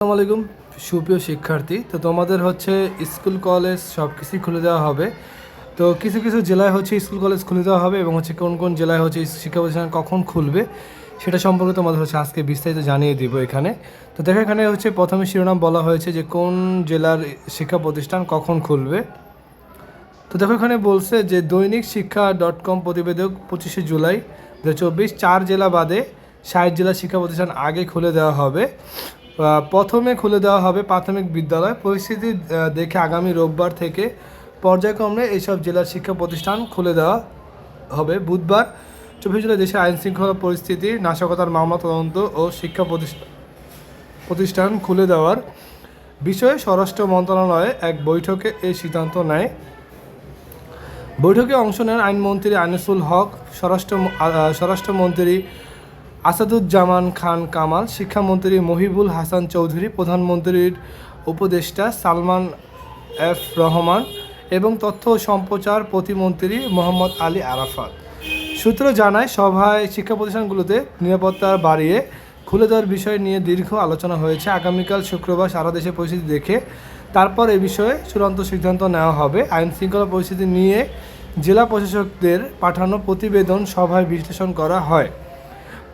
আসসালামু আলাইকুম। সুপ্রিয় শিক্ষার্থী, তো তোমাদের হচ্ছে স্কুল, কলেজ সব কিছুই খুলে দেওয়া হবে। তো কিছু কিছু জেলায় হচ্ছে স্কুল, কলেজ খুলে দেওয়া হবে এবং হচ্ছে কোন কোন জেলায় হচ্ছে শিক্ষা প্রতিষ্ঠান কখন খুলবে সেটা সম্পর্কে তোমাদের হচ্ছে আজকে বিস্তারিত জানিয়ে দিব এখানে। তো দেখো এখানে হচ্ছে প্রথমে শিরোনাম বলা হয়েছে যে কোন জেলার শিক্ষা প্রতিষ্ঠান কখন খুলবে। তো দেখো এখানে বলছে যে দৈনিক শিক্ষা ডট কম প্রতিবেদক পঁচিশে জুলাই দু হাজার চার জেলা বাদে ষাট জেলা শিক্ষা প্রতিষ্ঠান আগে খুলে দেওয়া হবে। প্রথমে খুলে দেওয়া হবে প্রাথমিক বিদ্যালয়। পরিস্থিতি দেখে আগামী রোববার থেকে পর্যায়ক্রমে এইসব জেলার শিক্ষা প্রতিষ্ঠান খুলে দেওয়া হবে। বুধবার চব্বিশ জুলাই দেশের আইন শৃঙ্খলা পরিস্থিতি, নাশকতার মামলা তদন্ত ও শিক্ষা প্রতিষ্ঠান প্রতিষ্ঠান খুলে দেওয়ার বিষয়ে স্বরাষ্ট্র মন্ত্রণালয়ে এক বৈঠকে এই সিদ্ধান্ত নেয়। বৈঠকে অংশ নেন আইনমন্ত্রী আনিসুল হক, স্বরাষ্ট্র স্বরাষ্ট্রমন্ত্রী আসাদুজ্জামান খান কামাল, শিক্ষামন্ত্রী মহিবুল হাসান চৌধুরী, প্রধানমন্ত্রীর উপদেষ্টা সালমান এফ রহমান এবং তথ্য ও সম্প্রচার প্রতিমন্ত্রী মোহাম্মদ আলী আরাফাত। সূত্র জানায়, সভায় শিক্ষা প্রতিষ্ঠানগুলোতে নিরাপত্তা বাড়িয়ে খুলে দেওয়ার বিষয় নিয়ে দীর্ঘ আলোচনা হয়েছে। আগামীকাল শুক্রবার সারা দেশে পরিস্থিতি দেখে তারপর এ বিষয়ে চূড়ান্ত সিদ্ধান্ত নেওয়া হবে। আইন শৃঙ্খলা পরিস্থিতি নিয়ে জেলা প্রশাসকদের পাঠানো প্রতিবেদন সভায় বিশ্লেষণ করা হয়।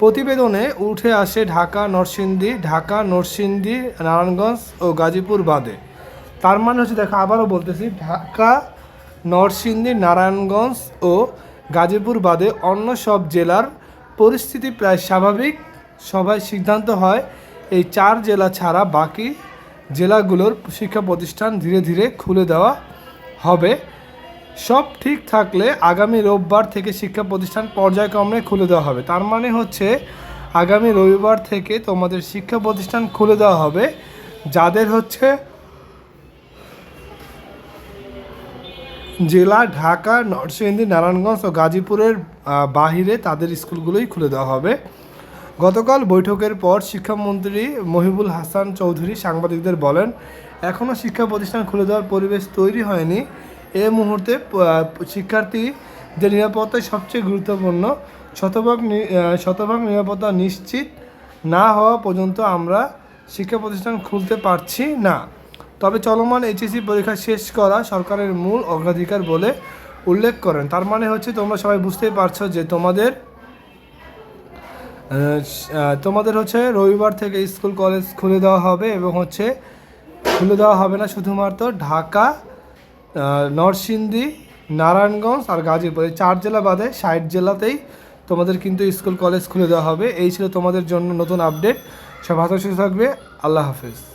প্রতিবেদনে উঠে আসে ঢাকা, নরসিংদী ঢাকা, নরসিংদী, নারায়ণগঞ্জ ও গাজীপুর বাদে। তার মানে হচ্ছে দেখো, আবারও বলতেছি, ঢাকা, নরসিংদী, নারায়ণগঞ্জ ও গাজীপুর বাদে অন্য সব জেলার পরিস্থিতি প্রায় স্বাভাবিক। সবাই সিদ্ধান্ত হয়, এই চার জেলা ছাড়া বাকি জেলাগুলোর শিক্ষা প্রতিষ্ঠান ধীরে ধীরে খুলে দেওয়া হবে। সব ঠিক থাকলে আগামী রোববার থেকে শিক্ষা প্রতিষ্ঠান পর্যায়ক্রমে খুলে দেওয়া হবে। তার মানে হচ্ছে, আগামী রবিবার থেকে তোমাদের শিক্ষা প্রতিষ্ঠান খুলে দেওয়া হবে, যাদের হচ্ছে জেলা, ঢাকা, নরসিংদী, নারায়ণগঞ্জ ও গাজীপুরের বাহিরে তাদের স্কুলগুলোই খুলে দেওয়া হবে। গতকাল বৈঠকের পর শিক্ষামন্ত্রী মহিবুল হাসান চৌধুরী সাংবাদিকদের বলেন এখনও শিক্ষা প্রতিষ্ঠান খুলে দেওয়ার পরিবেশ তৈরি হয়নি। এ মুহূর্তে শিক্ষার্থীদের নিরাপত্তাই সবচেয়ে গুরুত্বপূর্ণ। শতভাগ শতভাগ নিরাপত্তা নিশ্চিত না হওয়া পর্যন্ত আমরা শিক্ষা প্রতিষ্ঠান খুলতে পারছি না। তবে চলমান এইচএসসি পরীক্ষা শেষ করা সরকারের মূল অগ্রাধিকার বলে উল্লেখ করেন। তার মানে হচ্ছে তোমরা সবাই বুঝতেই পারছ যে তোমাদের তোমাদের হচ্ছে রবিবার থেকে স্কুল, কলেজ খুলে দেওয়া হবে এবং হচ্ছে খুলে দেওয়া হবে না শুধুমাত্র ঢাকা নরসিংদী, নারায়ণগঞ্জ আর গাজীপুর। এই চার জেলা বাদে ষাট জেলাতেই তোমাদের কিন্তু স্কুল, কলেজ খুলে দেওয়া হবে। এই ছিল তোমাদের জন্য নতুন আপডেট সব হাতে থাকবে, আল্লাহ হাফেজ।